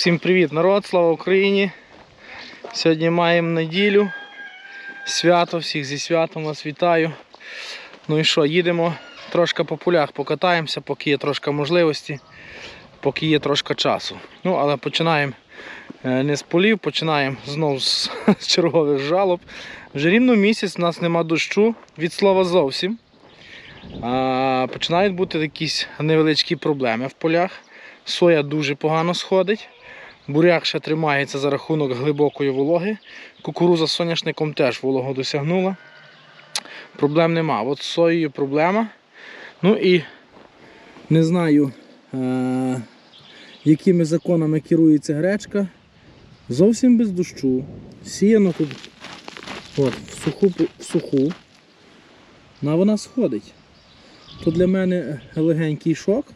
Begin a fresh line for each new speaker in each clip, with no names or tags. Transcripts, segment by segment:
Всім привіт, народ, слава Україні! Сьогодні маємо неділю, свято, всіх зі святом вас вітаю. Ну і що, їдемо трошки по полях, покатаємося, поки є трошки можливості, поки є трошки часу. Ну, але починаємо е, не з полів, починаємо знову з, з чергових жалоб. Вже рівно місяць у нас нема дощу, від слова зовсім. А, починають бути якісь невеличкі проблеми в полях. Соя дуже погано сходить. Буряк ще тримається за рахунок глибокої вологи. Кукуруза з соняшником теж вологу досягнула. Проблем нема. От з соєю проблема. Ну і не знаю, е- якими законами керується гречка. Зовсім без дощу. Сіяно тут от, в суху, в суху. Ну, а вона сходить. То для мене легенький шок.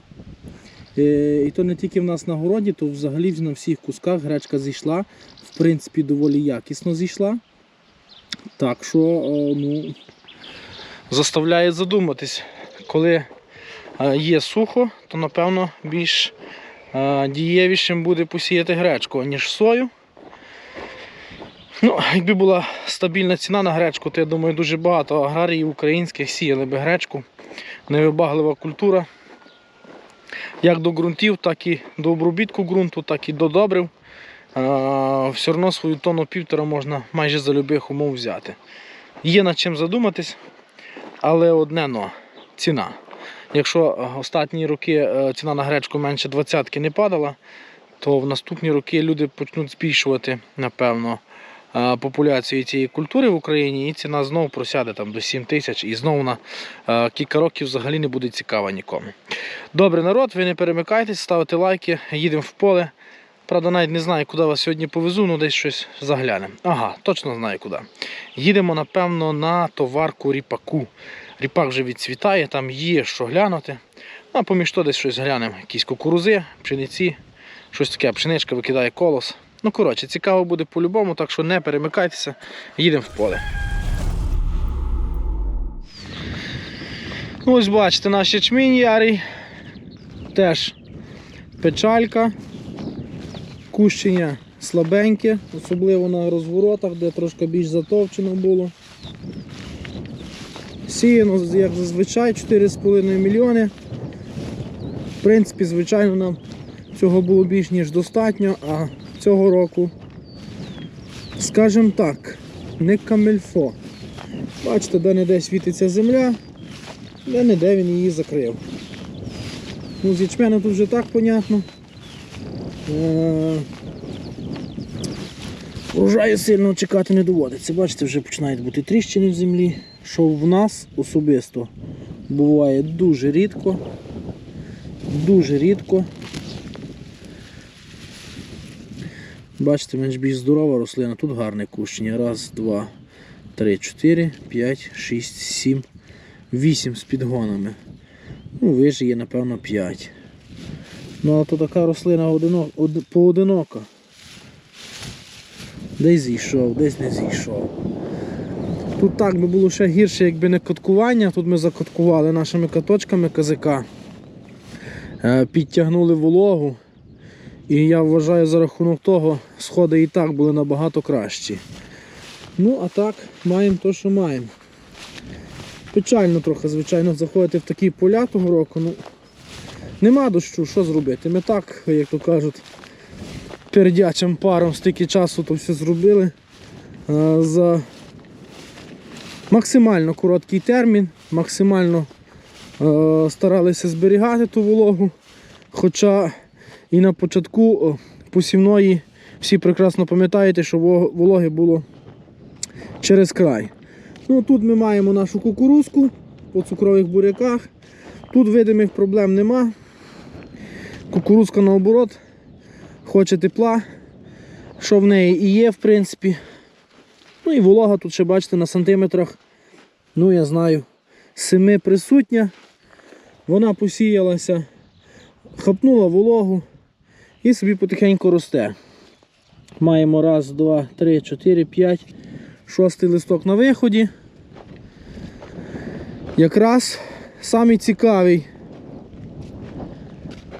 Е, І то не тільки в нас на городі, то взагалі на всіх кусках гречка зійшла. В принципі, доволі якісно зійшла. Так що, е, ну, заставляє задуматись, коли е, є сухо, то напевно більш дієвішим буде посіяти гречку, ніж сою. Ну, якби була стабільна ціна на гречку, то я думаю, дуже багато аграріїв українських сіяли би гречку. Невибаглива культура як до ґрунтів, так і до обробітку ґрунту, так і до добрив. Все одно свою тонну півтора можна майже за любих умов взяти. Є над чим задуматись, але одне но ціна. Якщо останні роки е, ціна на гречку менше 20 не падала, то в наступні роки люди почнуть збільшувати, напевно, е, популяцію цієї культури в Україні, і ціна знову просяде там до 7 тисяч і знову на е, кілька років взагалі не буде цікава нікому. Добре, народ, ви не перемикайтесь, ставте лайки, їдемо в поле. Правда, навіть не знаю, куди вас сьогодні повезу, ну десь щось заглянемо. Ага, точно знаю куди. Їдемо, напевно, на товарку ріпаку. Ріпак вже відцвітає, там є що глянути. Ну, а поміж то десь щось глянемо. Якісь кукурузи, пшениці, щось таке, пшеничка викидає колос. Ну, коротше, цікаво буде по-любому, так що не перемикайтеся, їдемо в поле. Ось бачите, наш ячмінь ярий. Теж печалька, кущення слабеньке, особливо на розворотах, де трошки більш затовчено було. Сіяно, як зазвичай, 4,5 мільйони. В принципі, звичайно, нам цього було більш ніж достатньо, а цього року, скажімо так, не камельфо. Бачите, де-не-де світиться земля, де-не-де він її закрив. Ну, з ячменем тут вже так понятно. Е, Урожаю сильно чекати не доводиться. Бачите, вже починають бути тріщини в землі, що в нас особисто буває дуже рідко. Дуже рідко. Бачите, менш більш здорова рослина, тут гарне кущення. Раз, два, три, чотири, п'ять, шість, сім, вісім з підгонами. Ну, вижі є, напевно, 5. Ну, а то така рослина одино, од, поодинока. Десь зійшов, десь не зійшов. Тут так би було ще гірше, якби не коткування. Тут ми закоткували нашими каточками казика. Е, Підтягнули вологу. І я вважаю, за рахунок того сходи і так були набагато кращі. Ну, а так, маємо те, що маємо. Печально трохи, звичайно, заходити в такі поля того року. Ну, Нема дощу, що зробити. Ми так, як то кажуть, пердячим паром стільки часу то все зробили. За максимально короткий термін, максимально е, старалися зберігати ту вологу. Хоча і на початку посівної всі прекрасно пам'ятаєте, що вологи було через край. Ну, Тут ми маємо нашу кукурузку по цукрових буряках. Тут видимих проблем нема. Кукурузка наоборот, хоче тепла, що в неї і є, в принципі. Ну і волога тут ще бачите на сантиметрах, ну я знаю, 7 присутня. Вона посіялася, хапнула вологу і собі потихеньку росте. Маємо раз, два, три, чотири, п'ять, шостий листок на виході. Якраз самий цікавий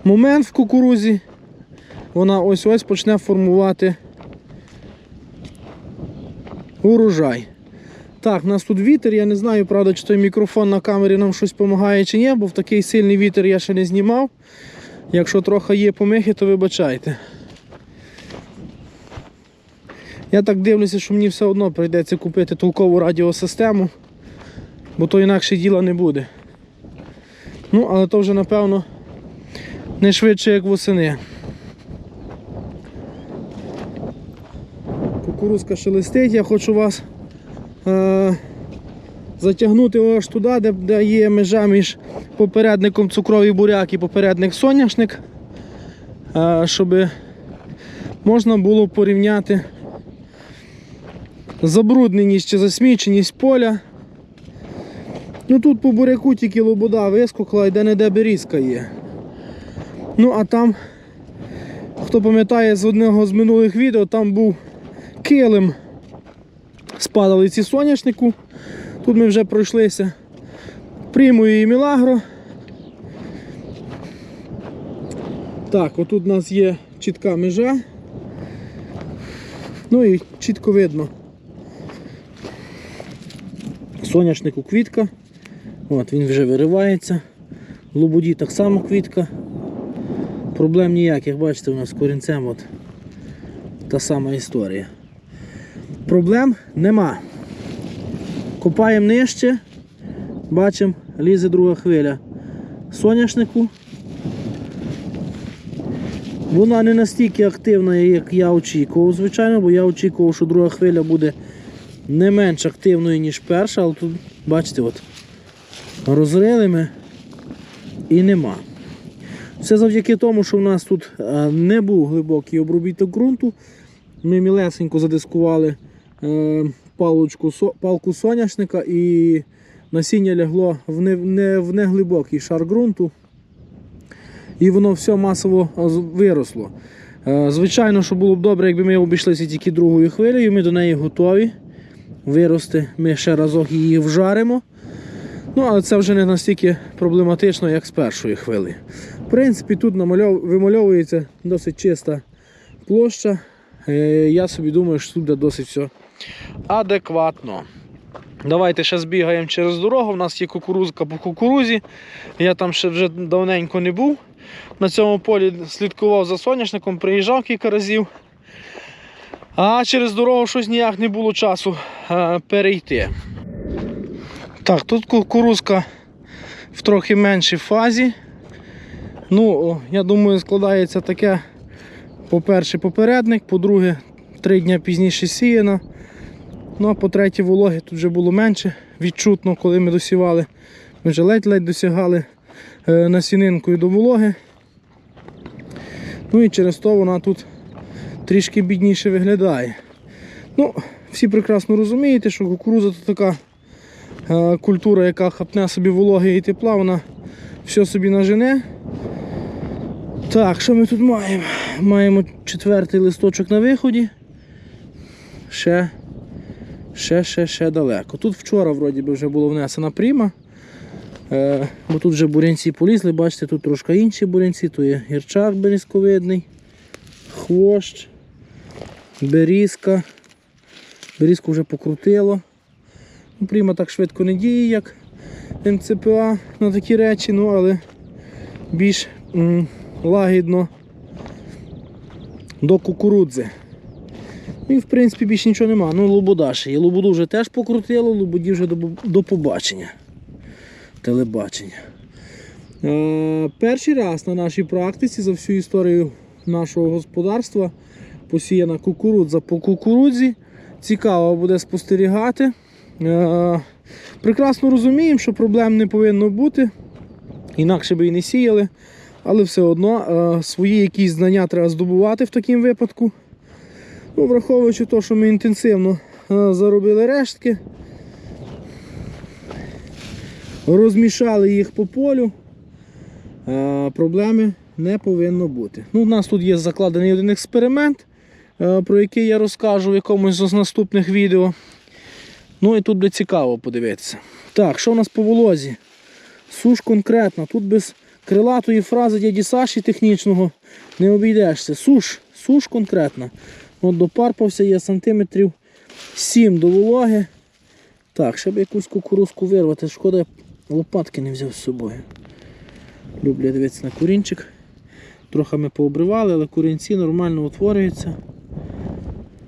момент в кукурузі вона ось-ось почне формувати урожай. Так, у нас тут вітер, я не знаю, правда, чи той мікрофон на камері нам щось допомагає чи ні, бо в такий сильний вітер я ще не знімав. Якщо трохи є помихи, то вибачайте. Я так дивлюся, що мені все одно прийдеться купити толкову радіосистему, бо то інакше діла не буде. Ну, але то вже напевно не швидше, як восени. Кукурузка шелестить, я хочу вас затягнути аж туди, де, де є межа між попередником цукровий буряк і попередник соняшник, щоб можна було порівняти забрудненість чи засміченість поля. Ну тут по буряку тільки лобода вискокла і де-не-де берізка є. Ну а там, хто пам'ятає з одного з минулих відео, там був килим з падалиці соняшнику. Тут ми вже пройшлися Примою і Мілагро. Так, отут у нас є чітка межа. Ну і чітко видно. Соняшнику квітка. От, він вже виривається. В Лободі так само квітка. Проблем ніяких, бачите, у нас з корінцем от та сама історія. Проблем нема. Копаємо нижче, бачимо, лізе друга хвиля соняшнику. Вона не настільки активна, як я очікував, звичайно, бо я очікував, що друга хвиля буде не менш активною, ніж перша, але тут, бачите, от, розрили ми і нема. Це завдяки тому, що в нас тут е, не був глибокий обробіток ґрунту. Ми мілесенько задискували е, палочку, палку соняшника і насіння лягло в, не, в неглибокий шар ґрунту. І воно все масово виросло. Е, Звичайно, що було б добре, якби ми обійшлися тільки другою хвилею, ми до неї готові вирости. Ми ще разок її вжаримо. Ну, але це вже не настільки проблематично, як з першої хвилі. В принципі, тут намальов... вимальовується досить чиста площа. Е, Я собі думаю, що тут досить все адекватно. Давайте ще збігаємо через дорогу. У нас є кукурузка по кукурузі. Я там ще вже давненько не був. На цьому полі слідкував за соняшником, приїжджав кілька разів. А через дорогу щось ніяк не було часу е, перейти. Так, тут кукурузка в трохи меншій фазі. Ну, я думаю, складається таке, по-перше, попередник, по-друге, три дні пізніше сіяна. Ну а по-третє, вологи тут вже було менше, відчутно, коли ми досівали. Ми вже ледь-ледь досягали е, насінинкою до вологи. Ну і через то вона тут трішки бідніше виглядає. Ну, всі прекрасно розумієте, що кукуруза то така е, культура, яка хапне собі вологи і тепла, вона все собі нажене. Так, що ми тут маємо? Маємо четвертий листочок на виході. Ще, ще, ще, ще далеко. Тут вчора вроді би вже було внесена пріма. Е, бо тут вже бурянці полізли, бачите, тут трошки інші бурянці, то є гірчак берізковидний, хвощ, берізка. Берізку вже покрутило. Ну, Пріма так швидко не діє, як МЦПА на такі речі, ну але більш лагідно до кукурудзи. Ну, І в принципі більше нічого нема. Ну, лобода ще є. Лободу вже теж покрутило, лободі вже до, до побачення. Телебачення. Е, перший раз на нашій практиці за всю історію нашого господарства посіяна кукурудза по кукурудзі. Цікаво буде спостерігати. Е, прекрасно розуміємо, що проблем не повинно бути. Інакше би і не сіяли. Але все одно е, свої якісь знання треба здобувати в такому випадку. Ну, враховуючи те, що ми інтенсивно е, заробили рештки, розмішали їх по полю, е, проблеми не повинно бути. Ну, у нас тут є закладений один експеримент, е, про який я розкажу в якомусь з наступних відео. Ну і тут буде цікаво подивитися. Так, що у нас по волозі? Суш конкретно, тут без крилатої фрази дяді Саші технічного не обійдешся. Суш, суш конкретно. От допарпався я сантиметрів 7 до вологи. Так, щоб якусь кукурузку вирвати, шкода, я лопатки не взяв з собою. Люблю дивитися на курінчик. Трохи ми пообривали, але курінці нормально утворюються.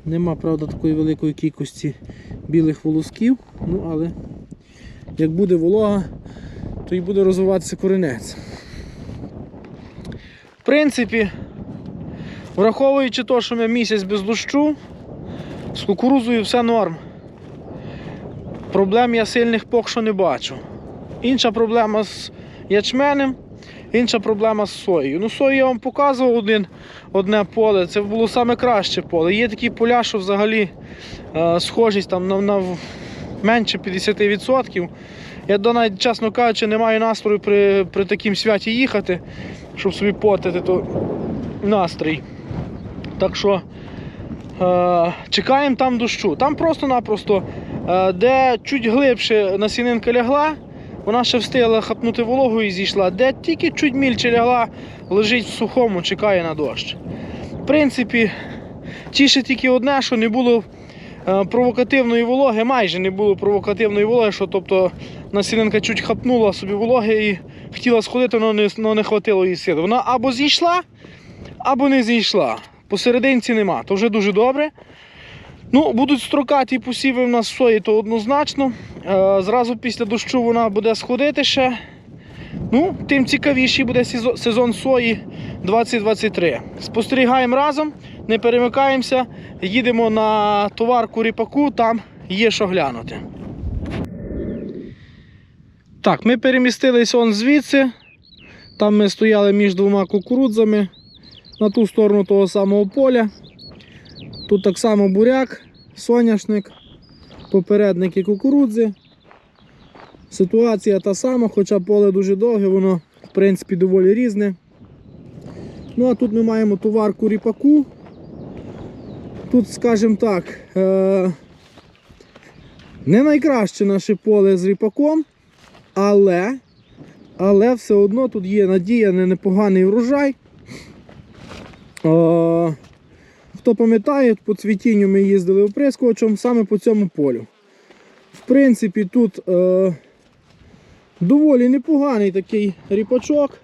Нема, правда, такої великої кількості білих волосків, ну але як буде волога, то і буде розвиватися корінець. В принципі, враховуючи те, що ми місяць без дощу, з кукурузою все норм. Проблем я сильних поки що не бачу. Інша проблема з ячменем, інша проблема з соєю. Ну, сою я вам показував один, одне поле, це було саме краще поле. Є такі поля, що взагалі е, схожість там на, на менше 50%. Я навіть, чесно кажучи, не маю настрою при, при такім святі їхати, щоб собі потити то настрій. Так що е, чекаємо там дощу. Там просто-напросто, е, де чуть глибше насінинка лягла, вона ще встигла хапнути вологу і зійшла. Де тільки чуть мільче лягла, лежить в сухому, чекає на дощ. В принципі, тіше тільки одне, що не було е, провокативної вологи, майже не було провокативної вологи, що тобто насінинка чуть хапнула собі вологи і хотіла сходити, але не, но не хватило її сили. Вона або зійшла, або не зійшла. Посерединці нема, то вже дуже добре. Ну, будуть строкаті посіви в нас сої, то однозначно. Е, зразу після дощу вона буде сходити ще. Ну, тим цікавіший буде сезон- сої 2023. Спостерігаємо разом, не перемикаємося, їдемо на товарку ріпаку, там є що глянути. Так, ми перемістились он звідси. Там ми стояли між двома кукурудзами на ту сторону того самого поля. Тут так само буряк, соняшник, попередники кукурудзи. Ситуація та сама, хоча поле дуже довге, воно в принципі доволі різне. Ну а тут ми маємо товарку ріпаку. Тут, скажімо так, е- не найкраще наше поле з ріпаком, але, але все одно тут є надія на непоганий врожай. Хто пам'ятає, по цвітінню ми їздили оприскувачем саме по цьому полю. В принципі, тут е, доволі непоганий такий ріпачок.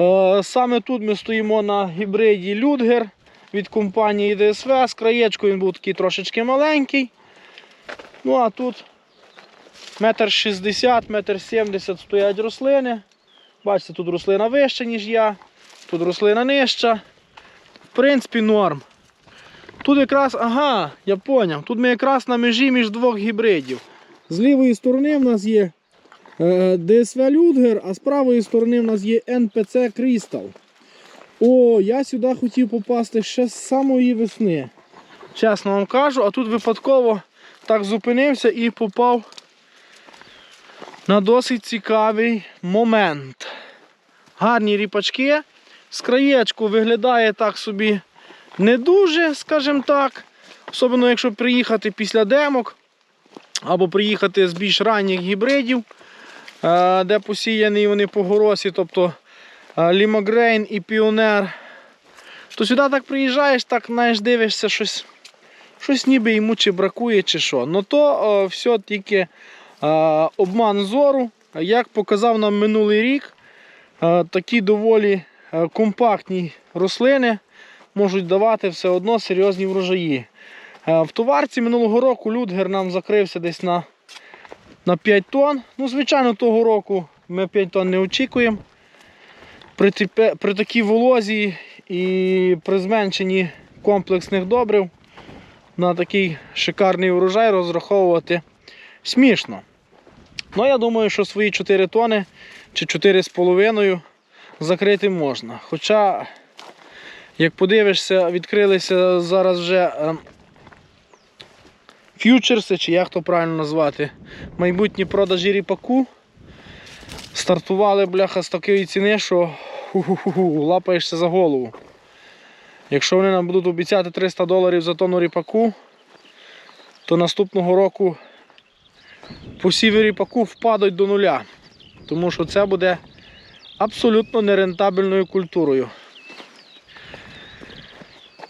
Е, саме тут ми стоїмо на гібриді Людгер від компанії ДСВ. З краєчкою він був такий трошечки маленький. Ну а тут метр шістдесят, метр сімдесят стоять рослини. Бачите, тут рослина вища, ніж я, тут рослина нижча. Принципі, норм. Тут якраз, ага, я поняв. Тут ми якраз на межі між двох гібридів. З лівої сторони в нас є е, ДСВ Людгер, а з правої сторони в нас є НПЦ Крістал. О, я сюди хотів попасти ще з самої весни. Чесно вам кажу, а тут випадково так зупинився і попав на досить цікавий момент. Гарні ріпачки. З краєчку виглядає так собі не дуже, скажімо так. Особливо, якщо приїхати після демок, або приїхати з більш ранніх гібридів, е, де посіяні вони по горосі, тобто е, Лімогрейн і Піонер. То сюди так приїжджаєш, так знаєш, дивишся щось, щось ніби йому чи бракує, чи що. Ну то е, все тільки обман зору. Як показав нам минулий рік, е, такі доволі компактні рослини можуть давати все одно серйозні врожаї. Е, В товарці минулого року Людгер нам закрився десь на, на 5 тонн. Ну, звичайно, того року ми 5 тонн не очікуємо. При, при такій волозі і при зменшенні комплексних добрив на такий шикарний урожай розраховувати смішно. Ну, я думаю, що свої 4 тони чи 4,5 закрити можна. Хоча як подивишся, відкрилися зараз вже е, ф'ючерси, чи як то правильно назвати, майбутні продажі ріпаку. Стартували бляха з такої ціни, що лапаєшся за голову. Якщо вони нам будуть обіцяти 300 доларів за тонну ріпаку, то наступного року посіви ріпаку впадуть до нуля. Тому що це буде абсолютно нерентабельною культурою.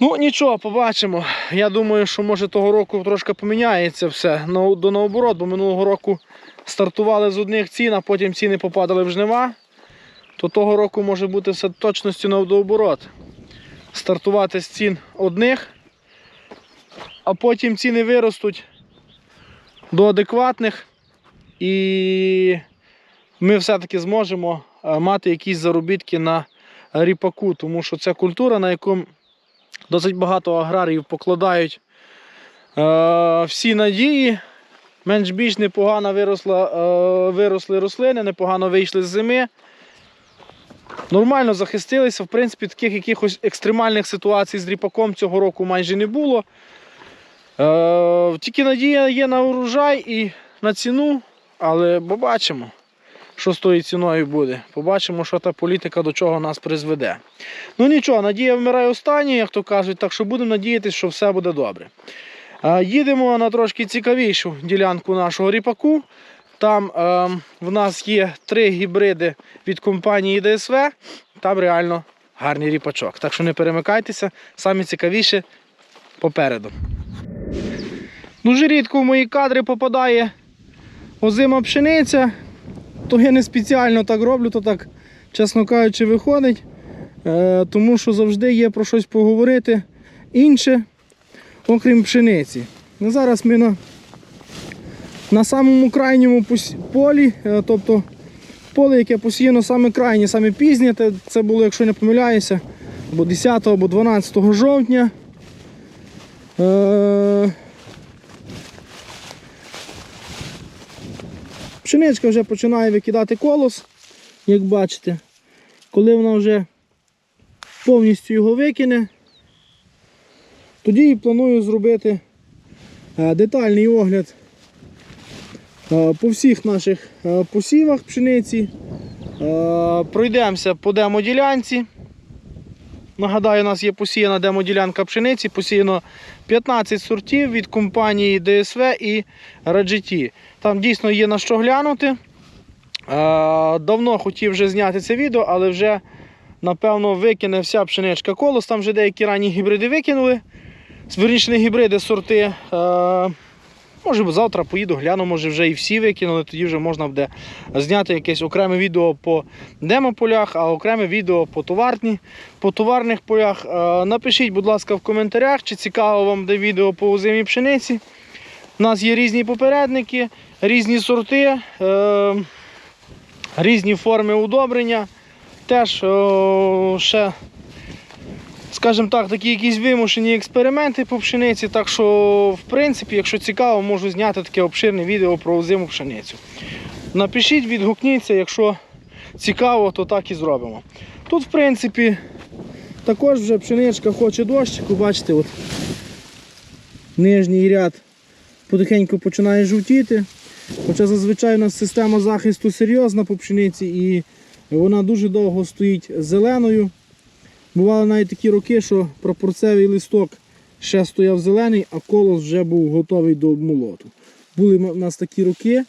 Ну, нічого, побачимо. Я думаю, що може того року трошки поміняється все до наоборот, бо минулого року стартували з одних цін, а потім ціни попадали в жнива. То того року може бути все точності наоборот. Стартувати з цін одних, а потім ціни виростуть до адекватних, і ми все-таки зможемо мати якісь заробітки на ріпаку, тому що це культура, на яку досить багато аграріїв покладають е, всі надії. Менш більш непогано виросла, е, виросли рослини, непогано вийшли з зими. Нормально захистилися. В принципі, таких якихось екстремальних ситуацій з ріпаком цього року майже не було. Е, тільки надія є на урожай і на ціну, але побачимо, що з тою ціною буде. Побачимо, що та політика до чого нас призведе. Ну нічого, надія вмирає останньою, як то кажуть, так що будемо надіятися, що все буде добре. Їдемо на трошки цікавішу ділянку нашого ріпаку. Там е, в нас є три гібриди від компанії ДСВ. Там реально гарний ріпачок. Так що не перемикайтеся, самі цікавіше попереду. Дуже рідко в мої кадри попадає озима пшениця. То я не спеціально так роблю, то так, чесно кажучи, виходить. Е, тому що завжди є про щось поговорити інше, окрім пшениці. Ну, зараз ми на, на самому крайньому полі, е, тобто поле, яке посіяно саме крайнє, саме пізнє, це було, якщо не помиляюся, або 10 або 12 жовтня. Пшеничка вже починає викидати колос, як бачите. Коли вона вже повністю його викине, тоді і планую зробити е, детальний огляд е, по всіх наших е, посівах пшениці. Пройдемося по демоділянці. Нагадаю, у нас є посіяна демоділянка пшениці, посіяно 15 сортів від компанії ДСВ і RGT. Там дійсно є на що глянути. Давно хотів вже зняти це відео, але вже напевно викине вся пшеничка колос. Там вже деякі ранні гібриди викинули. Верніше не гібриди, сорти. Може завтра поїду, гляну, може вже і всі викинули, тоді вже можна буде зняти якесь окреме відео по демополях, а окреме відео по товарні, по товарних полях. Е, Напишіть, будь ласка, в коментарях, чи цікаво вам де відео по озимій пшениці. У нас є різні попередники, різні сорти, е, різні форми удобрення. Теж ще, скажімо так, такі якісь вимушені експерименти по пшениці. Так що, в принципі, якщо цікаво, можу зняти таке обширне відео про озиму пшеницю. Напишіть, відгукніться, якщо цікаво, то так і зробимо. Тут, в принципі, також вже пшеничка хоче дощику, бачите, от нижній ряд потихеньку починає жовтіти. Хоча зазвичай у нас система захисту серйозна по пшениці і вона дуже довго стоїть зеленою. Бували навіть такі роки, що прапорцевий листок ще стояв зелений, а колос вже був готовий до обмолоту. Були у нас такі роки,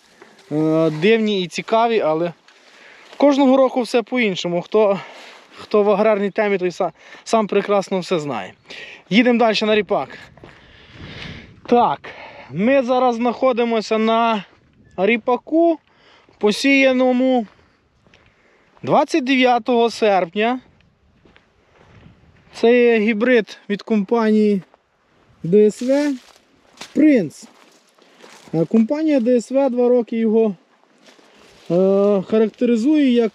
е, дивні і цікаві, але кожного року все по-іншому. Хто, хто в аграрній темі, той сам, сам прекрасно все знає. Їдемо далі на ріпак. Так, ми зараз знаходимося на ріпаку, посіяному 29 серпня. Це є гібрид від компанії ДСВ Принц. Е, Компанія ДСВ два роки його е, характеризує як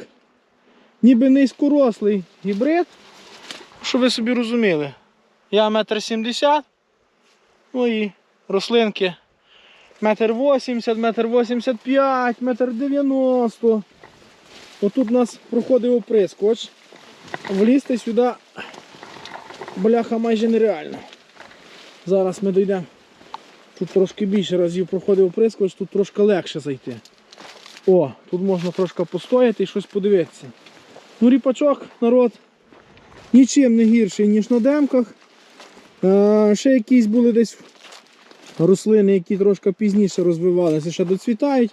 ніби низькорослий гібрид. Щоб ви собі розуміли. Я метр сімдесят, ну і рослинки метр вісімдесят, метр вісімдесят п'ять, метр дев'яносто. Отут у нас проходив оприскувач. Влізти сюди бляха майже нереально. Зараз ми дійдемо. Тут трошки більше разів проходив оприскувач, тут трошки легше зайти. О, тут можна трошки постояти і щось подивитися. Ну, ріпачок, народ, нічим не гірший, ніж на демках. Е, ще якісь були десь рослини, які трошки пізніше розвивалися, ще доцвітають,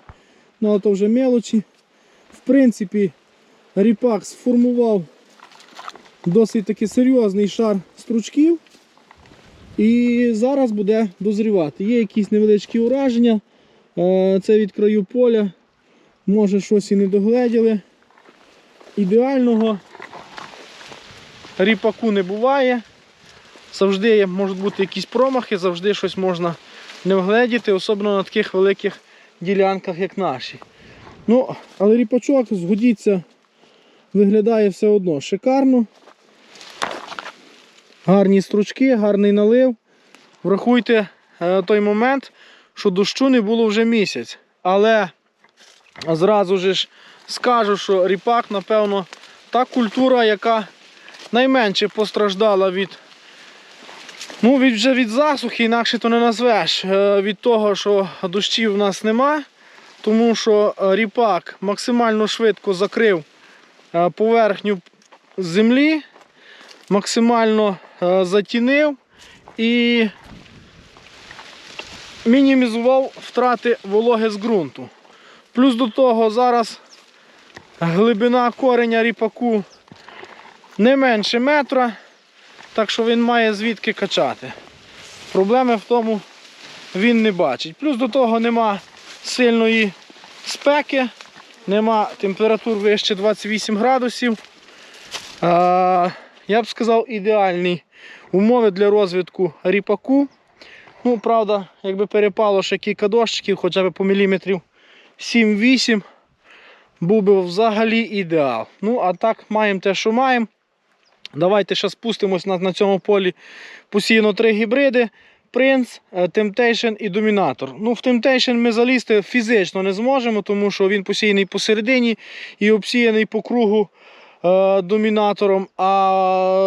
ну але то вже мелочі. В принципі, ріпак сформував досить таки серйозний шар стручків. І зараз буде дозрівати. Є якісь невеличкі ураження. Е, Це від краю поля. Може щось і не догледіли. Ідеального ріпаку не буває. Завжди можуть бути якісь промахи, завжди щось можна не вгледіти, особливо на таких великих ділянках, як наші. Ну, але ріпачок, згодіться, виглядає все одно шикарно. Гарні стручки, гарний налив. Врахуйте е, той момент, що дощу не було вже місяць. Але зразу ж скажу, що ріпак, напевно, та культура, яка найменше постраждала від, ну, від, вже від засухи, інакше то не назвеш. е, Від того, що дощів в нас нема, тому що ріпак максимально швидко закрив е, поверхню землі, максимально затінив і мінімізував втрати вологи з ґрунту. Плюс до того зараз глибина кореня ріпаку не менше метра, так що він має звідки качати. Проблеми в тому він не бачить. Плюс до того нема сильної спеки, нема температур вище 28 градусів. Я б сказав, ідеальні умови для розвитку ріпаку. Ну, правда, якби перепало ще кілька дощиків, хоча б по міліметрів 7-8, був би взагалі ідеал. Ну, а так, маємо те, що маємо. Давайте ще спустимось на, на цьому полі посіяно три гібриди. Принц, Temptation і Домінатор. Ну, в Temptation ми залізти фізично не зможемо, тому що він посіяний посередині і обсіяний по кругу домінатором. А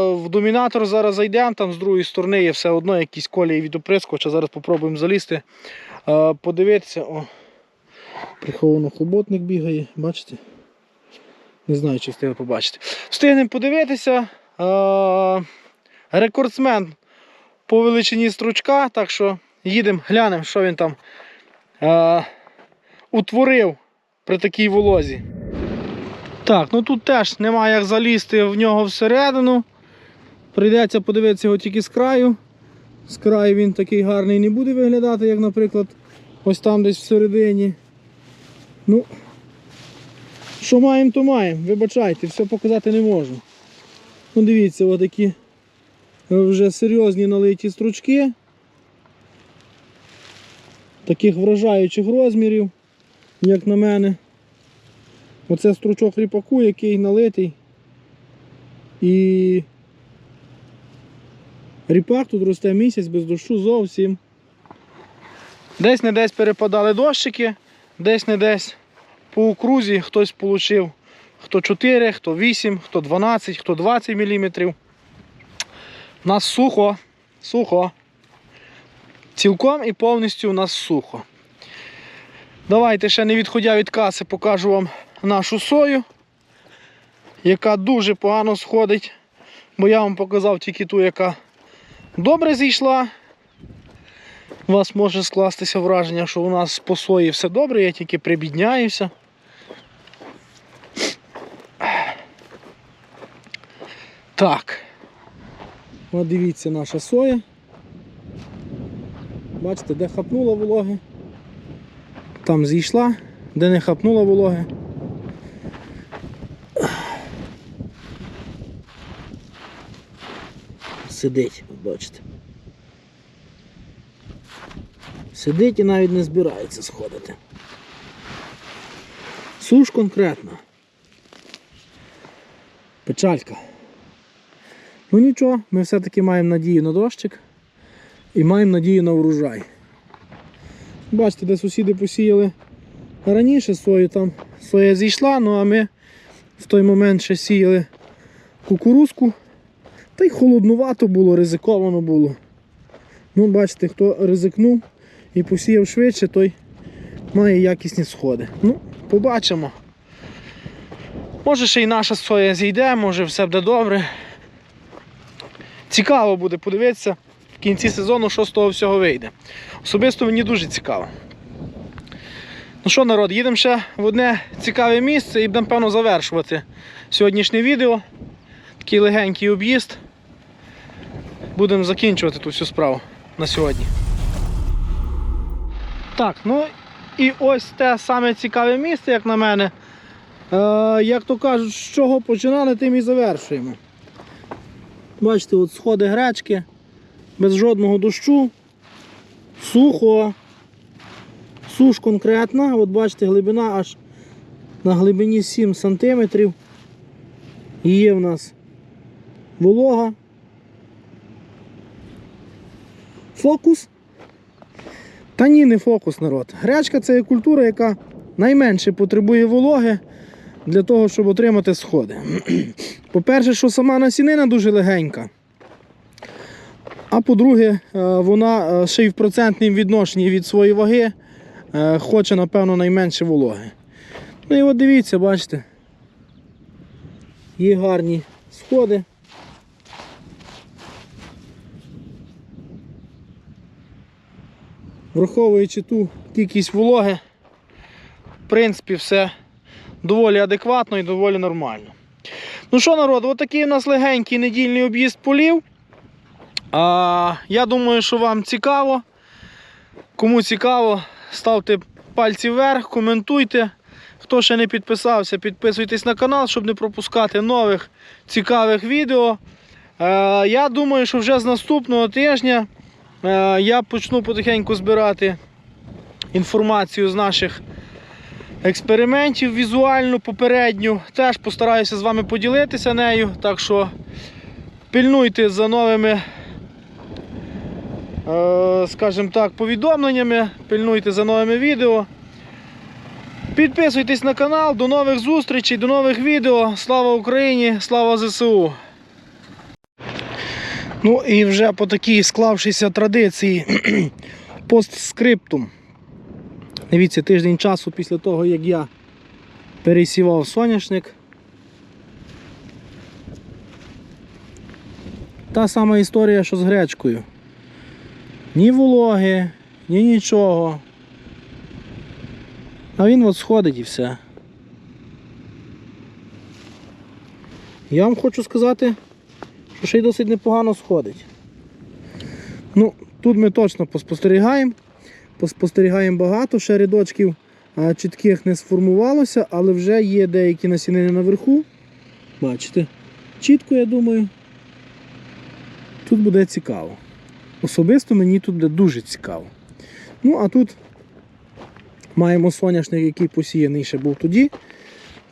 в домінатор зараз зайдемо, там з другої сторони є все одно якісь колії від оприскувача. Зараз спробуємо залізти, е, подивитися. О, приховано хлоботник бігає, бачите? Не знаю, чи встигли побачити. Встигнемо подивитися. Е, рекордсмен по величині стручка, так що їдемо, глянемо, що він там е, утворив при такій волозі. Так, ну тут теж немає як залізти в нього всередину. Прийдеться подивитися його тільки з краю. З краю він такий гарний не буде виглядати, як, наприклад, ось там десь всередині. Ну, що маємо, то маємо. Вибачайте, все показати не можу. Ну дивіться, отакі вже серйозні налиті стручки. Таких вражаючих розмірів, як на мене. Оце стручок ріпаку, який налитий. І ріпак тут росте місяць без дощу зовсім. Десь не десь перепадали дощики, десь не десь по окрузі хтось отримав хто 4, хто 8, хто 12, хто 20 мм. У нас сухо, сухо. Цілком і повністю у нас сухо. Давайте ще не відходя від каси, покажу вам нашу сою, яка дуже погано сходить. Бо я вам показав тільки ту, яка добре зійшла. У вас може скластися враження, що у нас по сої все добре, я тільки прибідняюся. Так. От дивіться наша соя. Бачите, де хапнула вологи, там зійшла, де не хапнула вологи. Сидить, бачите. Сидить і навіть не збирається сходити. Суш конкретно. Печалька. Ну нічого, ми все-таки маємо надію на дощик і маємо надію на врожай. Бачите, де сусіди посіяли раніше сою, там соя зійшла, ну а ми в той момент ще сіяли кукурузку. Та й холоднувато було, ризиковано було. Ну, бачите, хто ризикнув і посіяв швидше, той має якісні сходи. Ну, побачимо. Може ще й наша соя зійде, може все буде добре. Цікаво буде подивитися в кінці сезону, що з того всього вийде. Особисто мені дуже цікаво. Ну що, народ, їдемо ще в одне цікаве місце і будемо, певно, завершувати сьогоднішнє відео. Такий легенький об'їзд. Будемо закінчувати ту всю справу на сьогодні. Так, ну і ось те саме цікаве місце, як на мене. Е, як то кажуть, з чого починали, тим і завершуємо. Бачите, от сходи гречки, без жодного дощу, сухо, суш конкретна, от бачите, глибина аж на глибині 7 см. Є в нас волога. Фокус. Та ні, не фокус, народ. Гречка це культура, яка найменше потребує вологи для того, щоб отримати сходи. По-перше, що сама насінина дуже легенька. А по-друге, е, вона е, ще й в процентному відношенні від своєї ваги е, хоче, напевно, найменше вологи. Ну і от дивіться, бачите. Є гарні сходи. Враховуючи ту кількість вологи, в принципі, все доволі адекватно і доволі нормально. Ну що, народ, отакий у нас легенький недільний об'їзд полів. А, я думаю, що вам цікаво. Кому цікаво, ставте пальці вверх, коментуйте. Хто ще не підписався, підписуйтесь на канал, щоб не пропускати нових цікавих відео. Е, я думаю, що вже з наступного тижня я почну потихеньку збирати інформацію з наших експериментів візуальну, попередню. Теж постараюся з вами поділитися нею. Так що пильнуйте за новими, е, скажімо так, повідомленнями, пильнуйте за новими відео. Підписуйтесь на канал, до нових зустрічей, до нових відео. Слава Україні, слава ЗСУ! Ну і вже по такій склавшейся традиції постскриптум. Дивіться, тиждень часу після того, як я пересівав соняшник. Та сама історія, що з гречкою. Ні вологи, ні нічого. А він от сходить і все. Я вам хочу сказати, ще й досить непогано сходить. Ну, тут ми точно поспостерігаємо. Поспостерігаємо багато, ще рядочків чітких не сформувалося, але вже є деякі насінини наверху. Бачите? Чітко, я думаю. Тут буде цікаво. Особисто мені тут буде дуже цікаво. Ну, а тут маємо соняшник, який посіяний ще був тоді.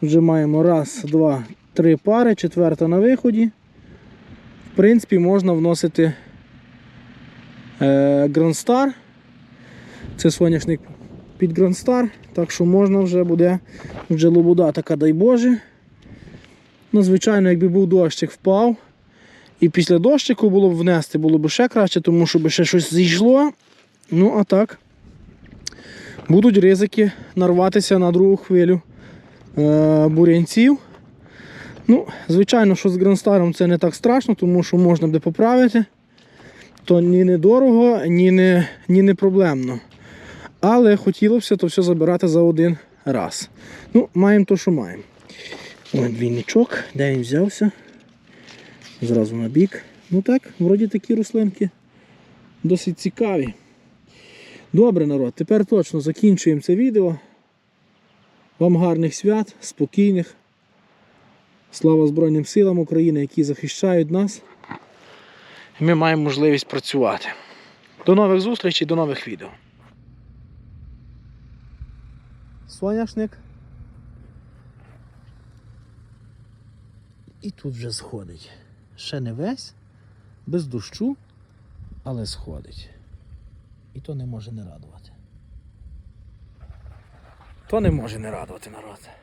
Вже маємо раз, два, три пари, четверта на виході. В принципі, можна вносити е, Grand Star. Це соняшник під Grand Star, так що можна вже буде вже лобода така, дай Боже. Ну, звичайно, якби був дощик впав. І після дощику було б внести, було б ще краще, тому що би ще щось зійшло. Ну, а так, будуть ризики нарватися на другу хвилю е- бурянців. Ну, звичайно, що з Гранстаром це не так страшно, тому що можна буде поправити. То ні не дорого, ні не, ні не проблемно. Але хотілося то все забирати за один раз. Ну, маємо то, що маємо. Ось двійничок, де він взявся. Зразу на бік. Ну так, вроді такі рослинки досить цікаві. Добре, народ, тепер точно закінчуємо це відео. Вам гарних свят, спокійних. Слава Збройним силам України, які захищають нас. І ми маємо можливість працювати. До нових зустрічей, до нових відео. Соняшник. І тут вже сходить. Ще не весь, без дощу, але сходить. І то не може не радувати. То не може не радувати народ.